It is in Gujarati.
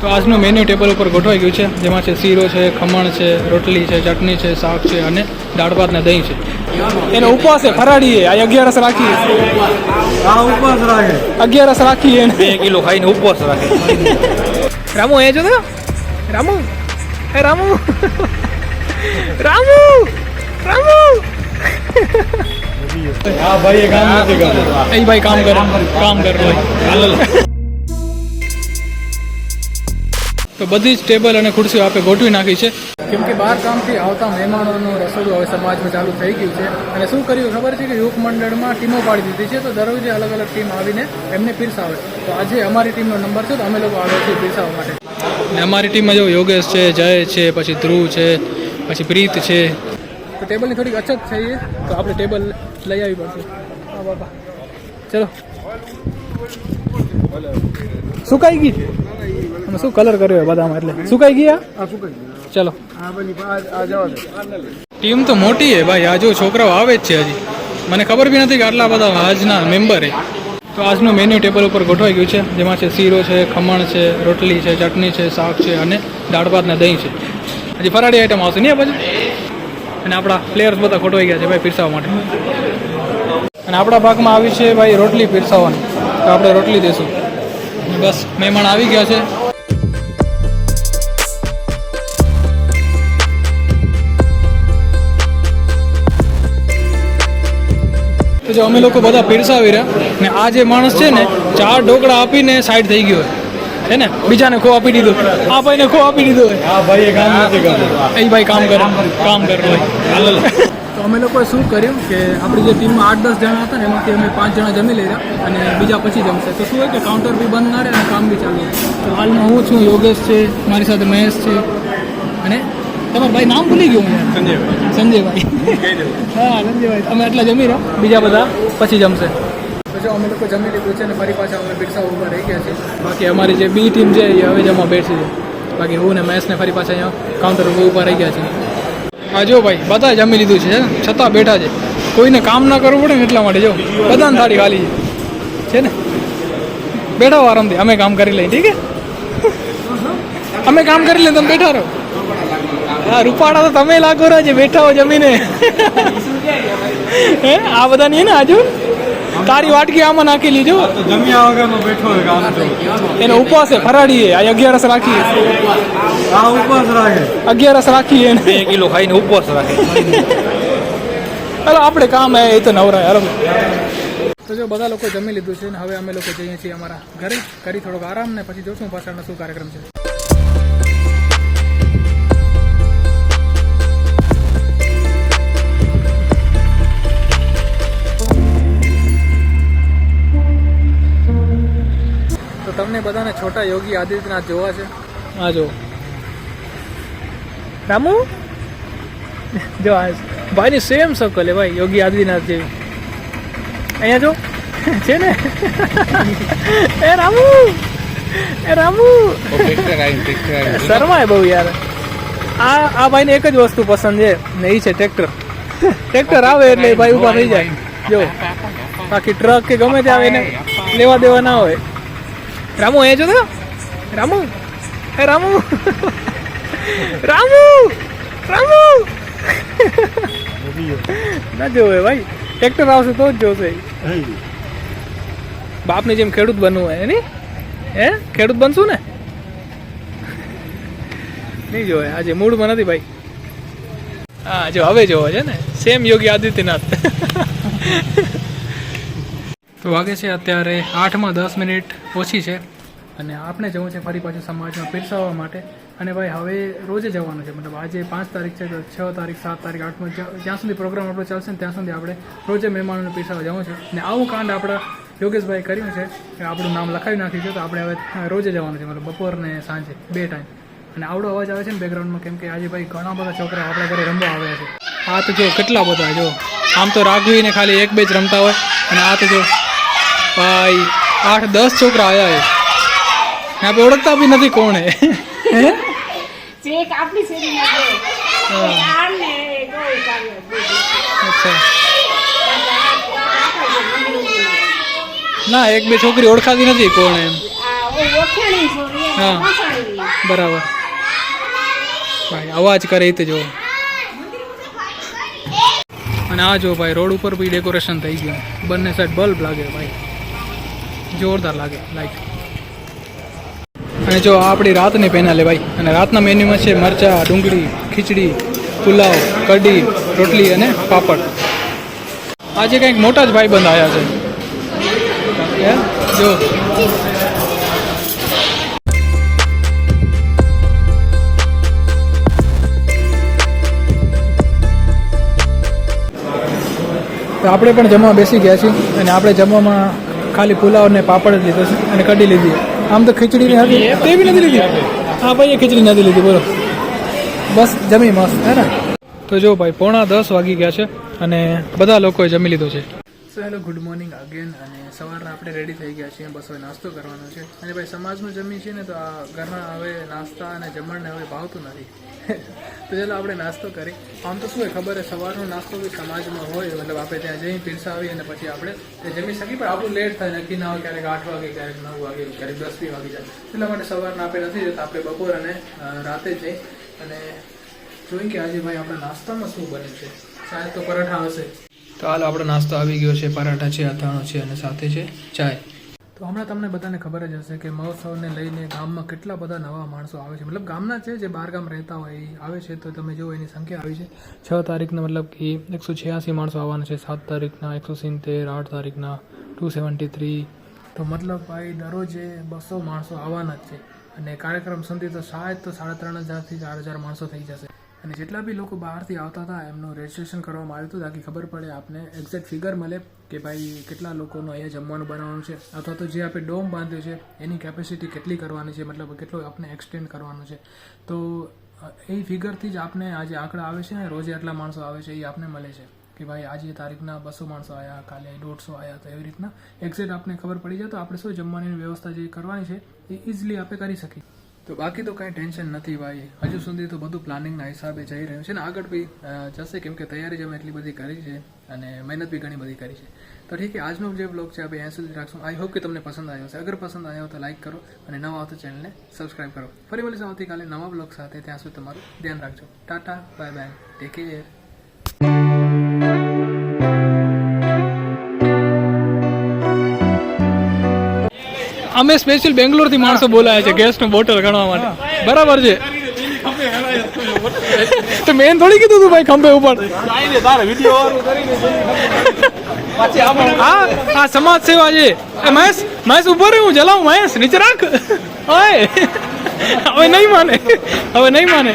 તો આજનું મેન્યુ ટેબલ ઉપર ગોઠવાઈ ગયું છે. જેમાં છે શીરો છે ખમણ છે રોટલી છે ચટણી છે શાક છે અને દાળ ભાત ને દહીં છે. એનો ઉપવાસ છે ફરાળી આ અગિયારસ રાખી ઉપવાસ રાખે. અગિયારસ રાખી એને. બે કિલો ખાઈને ઉપવાસ રાખે. રામુ એ જો તો. રામુ. એ રામુ. રામુ. રામુ. હા ભાઈ એ કામ નથી કરતું એ ભાઈ કામ કરે. કામ કર. ભાઈ તો બધી જ ટેબલ અને ખુરશીઓ આપણે ગોઠવી નાખી છે. કેમ કે બહાર કામથી આવતા મહેમાનોનું રસોડું હવે સમાજમાં ચાલુ થઈ ગયું છે. અને શું કર્યું? ખબર છે કે યુવક મંડળમાં ટીમો પાડી દીધી છે. તો દરરોજે અલગ અલગ ટીમ આવીને એમને પીરસાવે. તો આજે અમારી ટીમનો નંબર છે. તો અમે લોકો આવ્યા છીએ પીરસાવવા માટે. ને અમારી ટીમમાં જો યોગેશ છે જય છે પછી ધ્રુવ છે પછી પ્રીત છે. તો ટેબલની થોડીક અછત થઈ તો આપણે ટેબલ લઈ આવી પડશે. હા બાપા. ચલો. સુકાઈ ગઈ? અમે શું કલર કર્યો બધામાં એટલે? સુકાઈ ગયા? ચલો. ટીમ તો મોટી છે ભાઈ આજુ છોકરાઓ આવે જ છે હજી. મને ખબર બી નથી કે આટલા બધા આજના મેમ્બર એ. તો આજનું મેન્યુ ટેબલ ઉપર ગોઠવાઈ ગયું છે જેમાં છે શીરો છે ખમણ છે રોટલી છે ચટણી છે શાક છે અને દાળ ભાત ને દહીં છે. હજી ફરાળી આઈટમ આવશે નહીં પછી અને આપણા પ્લેયર્સ બધા ગોઠવાઈ ગયા છે ભાઈ પીરસાવા માટે. અને આપણા ભાગમાં આવી છે ભાઈ રોટલી પીરસાવવાની તો આપણે રોટલી દઈશું બસ મહેમાન આવી ગયા છે. જો અમે લોકો બધા પીરસાવી રહ્યા. ને આ જે માણસ છે ને ચાર ઢોકળા આપીને સાઈડ થઈ ગયો હે ને? બીજાને ખો આપી દીધો. આ ભાઈને ખો આપી દીધો હોય હા ભાઈ એ કામ નથી કરતું એ ભાઈ કામ કરે. કામ કરે ભાઈ. તો અમે લોકોએ શું કર્યું કે આપણી જે ટીમમાં આઠ દસ જણા હતા ને એમાંથી અમે પાંચ જણા જમી લઈ રહ્યા અને બીજા પછી જમશે. તો શું હોય કે કાઉન્ટર બી બંધ ના રહે અને કામ બી ચાલુ તો હાલમાં હું છું યોગેશ છે મારી સાથે મહેશ છે. અને તમારું ભાઈ નામ ભૂલી ગયું હું સંજયભાઈ. સંજયભાઈ. હા સંજયભાઈ તમે એટલા જમી રહ્યો? બીજા બધા પછી જમશે. પછી અમે લોકો જમી લીધું છે અને ફરી પાછા અમે પીરસા ઊભા રહી ગયા છે બાકી અમારી જે બી ટીમ છે એ હવે જમવા બેઠી છે. બાકી હું ને મહેશને ફરી પાછા અહીંયા કાઉન્ટર ઉપર ઊભા રહી ગયા છે હા જો ભાઈ બધા જમી લીધું છે છતાં બેઠા છે. કોઈને કામ ના કરવું પડે ને એટલા માટે જો. બધાને થાળી ખાલી છે. છે ને? બેઠા હો આરામથી. અમે કામ કરી લઈએ ઠીક છે? અમે કામ કરી લઈએ તમે બેઠા રહો. હા રૂપાળા તો તમે લાગો રહ્યા છે બેઠા હો જમીને. હે આ બધા નહીં ને આજુ? તારી વાટકી આમાં નાખી લીધો જમ્યા વગરનો બેઠો એનો ઉપવાસ છે આ અગિયારસ રાખી આ ઉપવાસ રાખે. અગિયારસ રાખી એને. બે કિલો ખાઈને ઉપવાસ રાખે. ચાલો આપણે કામ હે એ તો નવરાય હાલો. તો જો બધા લોકો જમી લીધું છે ને હવે અમે લોકો જઈએ છીએ અમારા ઘરે. કરી થોડોક આરામ ને પછી જોશું પાછળનો શું કાર્યક્રમ છે. છોટા યોગી આદિત્યનાથ જોવા છે? હા જો રામુ? જો આ ભાઈની સેમ શકલ ભાઈ યોગી આદિત્યનાથ જેવી. અહીંયા જો છે ને? એ રામુ! એ રામુ! શરમાય બહુ યાર. આ આ ભાઈને એક જ વસ્તુ પસંદ છે ને એ છે ટ્રેક્ટર ટ્રેક્ટર આવે એટલે ભાઈ ઊભા થઈ જાય. જો બાકી ટ્રક કે ગમે તે આવે એને લેવા દેવા ના હોય. રામુ એ જો રામુ. હે રામુ. રામુ. રામુ. ના જોવે ભાઈ. ટ્રેક્ટર આવશે તો જ જોશે. બાપની જેમ ખેડૂત બનવું હોય, એની? હે? ખેડૂત બનશું ને? નહીં જોવે. આજે મૂડમાં નથી ભાઈ. હા, જો હવે જોવો છે ને. સેમ યોગી આદિત્યનાથ. વાગે છે અત્યારે આઠમાં દસ મિનિટ ઓછી છે અને આપણે જવું છે ફરી પાછું સમાજમાં પીરસાવવા માટે. અને ભાઈ, હવે રોજે જવાનું છે. મતલબ આજે પાંચ તારીખ છે, તો છ તારીખ, સાત તારીખ, આઠમાં જ્યાં સુધી પ્રોગ્રામ આપણો ચાલશે ને ત્યાં સુધી આપણે રોજે મહેમાનોને પીરસાવવા જવું છે. અને આવું કાંડ આપણા યોગેશભાઈ કર્યું છે કે આપણું નામ લખાવી નાખ્યું છે, તો આપણે હવે રોજે જવાનું છે. મતલબ બપોર ને સાંજે, બે ટાઈમ અને આવડો અવાજ આવે છે ને બેકગ્રાઉન્ડમાં કેમ કે આજે ભાઈ ઘણા બધા છોકરા આપણા ઘરે રમવા આવ્યા છે. આ તો જો કેટલા બધા, જો. આમ તો રાઘવીને ખાલી એક બે જ રમતા હોય અને આ તો જો ભાઈ આઠ દસ છોકરા આવ્યા છે આપણે ઓળખતા બી નથી કોણ. હે? શેરીમાં છે. અચ્છા. ના એક બે છોકરી ઓળખાતી નથી કોણ. એમ હા. બરાબર. ભાઈ અવાજ કરે એ તો જો. અને આ જો ભાઈ રોડ ઉપર બી ડેકોરેશન થઈ ગયું. બંને સાઈડ બલ્બ લાગે ભાઈ. જોરદાર લાગે લાઈક અને જો આપણી રાતની પેનલ ભાઈ, અને રાતના મેન્યુમાં છે મરચા, ડુંગળી, ખીચડી, પુલાવ, કઢી, રોટલી અને પાપડ. આજે કંઈક મોટા જ ભાઈ બંધ આવ્યા છે જો. આપણે પણ જમવા બેસી ગયા છીએ, અને આપણે જમવામાં ખાલી પુલાવ ને પાપડ જ લીધો છે અને કઢી લીધી. આમ તો ખીચડી હતી તે બી નથી લીધી? હા, ભાઈ ખીચડી નથી લીધી, બોલો. બસ, જમી, મસ્ત, હે ને? તો જો ભાઈ, પોણા દસ વાગી ગયા છે અને બધા લોકોએ જમી લીધો છે. So hello, good morning again અને સવારના આપણે રેડી થઈ ગયા છીએ. બસ હવે નાસ્તો કરવાનો છે. અને ભાઈ, સમાજનું જમી છીએ ને, તો આ ઘરના હવે નાસ્તા અને જમણને હવે ભાવતું નથી. તો ચાલો આપણે નાસ્તો કરી. આમ તો શું હોય ખબર છે, સવારનો નાસ્તો બી સમાજમાં હોય. મતલબ આપણે ત્યાં જઈ પીરસાવી અને પછી આપણે જમી શકીએ પણ આપણું લેટ થાય, નક્કી ના હોય ક્યારેક આઠ વાગે, ક્યારેક નવ વાગે, ક્યારેક દસ બી વાગી જાય. એટલા માટે સવારના આપણે નથી જતા. આપણે બપોર અને રાતે જઈ અને જોઈ કે આજે ભાઈ આપણા નાસ્તામાં શું બને છે. શાયદ તો પરાઠા હશે. તો હાલ આપણો નાસ્તો આવી ગયો છે, પરાઠા છે, અથાણું છે અને સાથે છે ચાય. તો હમણાં તમને બધાને ખબર જ હશે કે મહોત્સવને લઈને ગામમાં કેટલા બધા નવા માણસો આવે છે. મતલબ ગામના છે, જે બહાર ગામ રહેતા હોય, એ આવે છે. તો તમે જુઓ, એની સંખ્યા આવી છે. છ તારીખના મતલબ કે એકસો છ્યાસી માણસો આવવાના છે, સાત તારીખના એકસો સિત્તેર, આઠ તારીખના ટુ સેવન્ટી થ્રી તો મતલબ ભાઈ દરરોજે બસો માણસો આવવાના જ છે. અને કાર્યક્રમ સંધિ તો શાયદ તો સાડા ત્રણ હજારથી ચાર હજાર માણસો થઈ જશે. અને જેટલા બી લોકો બહારથી આવતા હતા, એમનું રજિસ્ટ્રેશન કરવામાં આવ્યું હતું. તાકી ખબર પડે આપને એક્ઝેક્ટ ફિગર મળે કે ભાઈ કેટલા લોકોનું અહીંયા જમવાનું બનાવવાનું છે, અથવા તો જે આપણે ડોમ બાંધ્યો છે, એની કેપેસિટી કેટલી કરવાની છે, મતલબ કેટલો આપણે એક્સટેન્ડ કરવાનું છે. તો એ ફિગરથી જ આપને આજે આંકડા આવે છે ને, રોજે આટલા માણસો આવે છે, એ આપને મળે છે. કે ભાઈ આજે તારીખના બસો માણસો આવ્યા કાલે દોઢસો આવ્યા તો એવી રીતના એક્ઝેક્ટ આપને ખબર પડી જાય તો આપણે શું જમવાની વ્યવસ્થા જે કરવાની છે એ ઇઝીલી આપણે કરી શકીએ. તો બાકી તો કાંઈ ટેન્શન નથી ભાઈ. હજુ સુધી તો બધું પ્લાનિંગના હિસાબે જઈ રહ્યું છે ને આગળ બી જશે કેમ કે તૈયારી જ અમે એટલી બધી કરી છે અને મહેનત બી ઘણી બધી કરી છે. તો ઠીક છે, આજનો જે બ્લોગ છે આપણે અહીંયા સુધી રાખશું. આઈ હોપ કે તમને પસંદ આવ્યો હશે. અગર પસંદ આવ્યો તો લાઈક કરો અને નવા આવતો ચેનલને સબસ્ક્રાઈબ કરો. ફરી મળીશું આવતીકાલે નવા બ્લોગ સાથે. ત્યાં સુધી તમારું ધ્યાન રાખજો. Tata bye bye take care અમે સ્પેશિયલ બેંગ્લોરથી માણસો બોલાયા છે ગેસનું બોટલ ગણવા માટે. બરાબર છે? તો મેન થોડી કીધું તું ભાઈ ખંભે ઉપર. હા, આ સમાજ સેવા છે. મહેશ મહેશ ઊભો રહ્યો હું જલાવું, મહેશ, નીચે રાખ. ઓય. હવે નહીં માને, હવે નહીં માને.